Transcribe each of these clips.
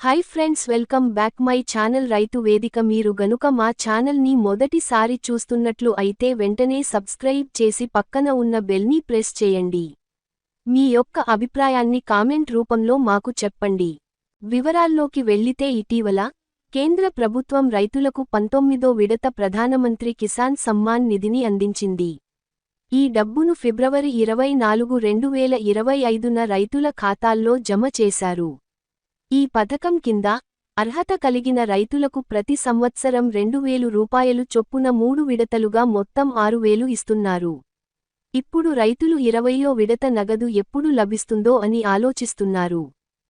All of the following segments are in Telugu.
Hi friends welcome back my channel Rythu Vedika మీరు గనుక మా ఛానల్ని మొదటిసారి చూస్తున్నట్లు అయితే వెంటనే సబ్స్క్రైబ్ చేసి పక్కన ఉన్న బెల్ని ప్రెస్ చేయండి. మీ యొక్క అభిప్రాయాన్ని కామెంట్ రూపంలో మాకు చెప్పండి. వివరాల్లోకి వెళ్ళితే ఇటీవల కేంద్ర ప్రభుత్వం రైతులకు పంతొమ్మిదో విడత ప్రధానమంత్రి కిసాన్ సమ్మాన్ నిధిని అందించింది. ఈ డబ్బును ఫిబ్రవరి ఇరవై నాలుగు రెండు వేల ఇరవై ఐదున రైతుల ఖాతాల్లో జమ చేశారు. ఈ పథకం కింద అర్హత కలిగిన రైతులకు ప్రతి సంవత్సరం రెండు వేలు రూపాయలు చొప్పున మూడు విడతలుగా మొత్తం ఆరు వేలు ఇస్తున్నారు. ఇప్పుడు రైతులు ఇరవయో విడత నగదు ఎప్పుడు లభిస్తుందో అని ఆలోచిస్తున్నారు.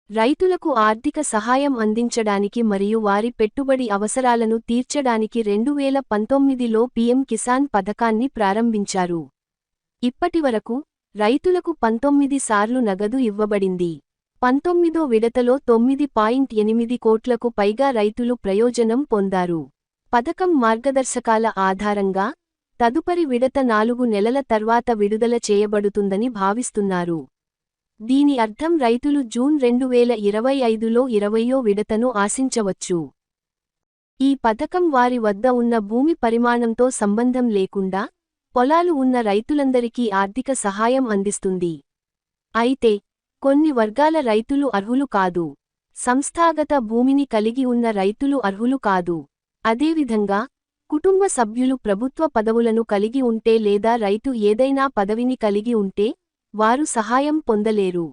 రైతులకు ఆర్థిక సహాయం అందించడానికి మరియు వారి పెట్టుబడి అవసరాలను తీర్చడానికి రెండు వేల పంతొమ్మిదిలో పీఎం కిసాన్ పథకాన్ని ప్రారంభించారు. ఇప్పటివరకు రైతులకు పంతొమ్మిది సార్లు నగదు ఇవ్వబడింది. పంతొమ్మిదో విడతలో తొమ్మిది పాయింట్ ఎనిమిది కోట్లకు పైగా రైతులు ప్రయోజనం పొందారు. పథకం మార్గదర్శకాల ఆధారంగా తదుపరి విడత నాలుగు నెలల తర్వాత విడుదల చేయబడుతుందని భావిస్తున్నారు. దీని అర్థం రైతులు జూన్ రెండు వేల ఇరవై ఐదులో ఇరవయో విడతను ఆశించవచ్చు. ఈ పథకం వారి వద్ద ఉన్న భూమి పరిమాణంతో సంబంధం లేకుండా పొలాలు ఉన్న రైతులందరికీ ఆర్థిక సహాయం అందిస్తుంది. అయితే కొన్ని వర్గాల రైతులు అర్హులు కాదు. సంస్థాగత భూమిని కలిగి ఉన్న రైతులు అర్హులు కాదు. అదేవిధంగా కుటుంబ సభ్యులు ప్రభుత్వ పదవులను కలిగి ఉంటే లేదా రైతు ఏదైనా పదవిని కలిగి ఉంటే వారు సహాయం పొందలేరు.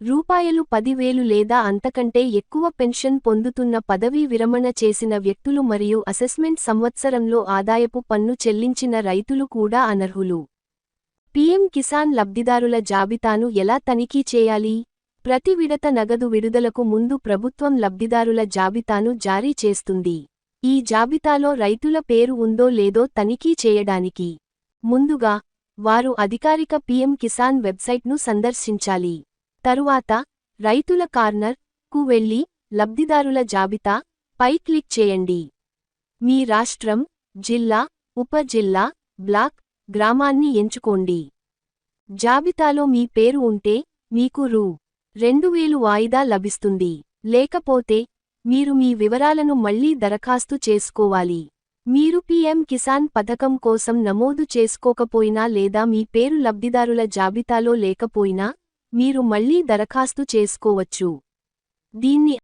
రూపాయలు పదివేలు లేదా అంతకంటే ఎక్కువ పెన్షన్ పొందుతున్న పదవీ విరమణ చేసిన వ్యక్తులు మరియు అసెస్మెంట్ సంవత్సరంలో ఆదాయపు పన్ను చెల్లించిన రైతులు కూడా అనర్హులు. పీఎం కిసాన్ లబ్ధిదారుల జాబితాను ఎలా తనిఖీ చేయాలి? ప్రతి విడత నగదు విడుదలకు ముందు ప్రభుత్వం లబ్ధిదారుల జాబితాను జారీ చేస్తుంది. ఈ జాబితాలో రైతుల పేరు ఉందో లేదో తనిఖీ చేయడానికి. ముందుగా వారు అధికారిక పీఎం కిసాన్ వెబ్సైట్ను సందర్శించాలి. తరువాత రైతుల కార్నర్కు వెళ్ళి లబ్ధిదారుల జాబితా పై క్లిక్ చేయండి. మీ రాష్ట్రం జిల్లా ఉప జిల్లా బ్లాక్ గ్రామాన్ని ఎంచుకోండి. జాబితాలో మీ పేరు ఉంటే మీకు రూ. రెండు వేలు వాయిదా లభిస్తుంది. లేకపోతే మీరు మీ వివరాలను మళ్ళీ దరఖాస్తు చేసుకోవాలి. మీరు పీఎం కిసాన్ పథకం కోసం నమోదు చేసుకోకపోయినా లేదా మీ పేరు లబ్ధిదారుల జాబితాలో లేకపోయినా మీరు మళ్ళీ దరఖాస్తు చేసుకోవచ్చు. దీన్ని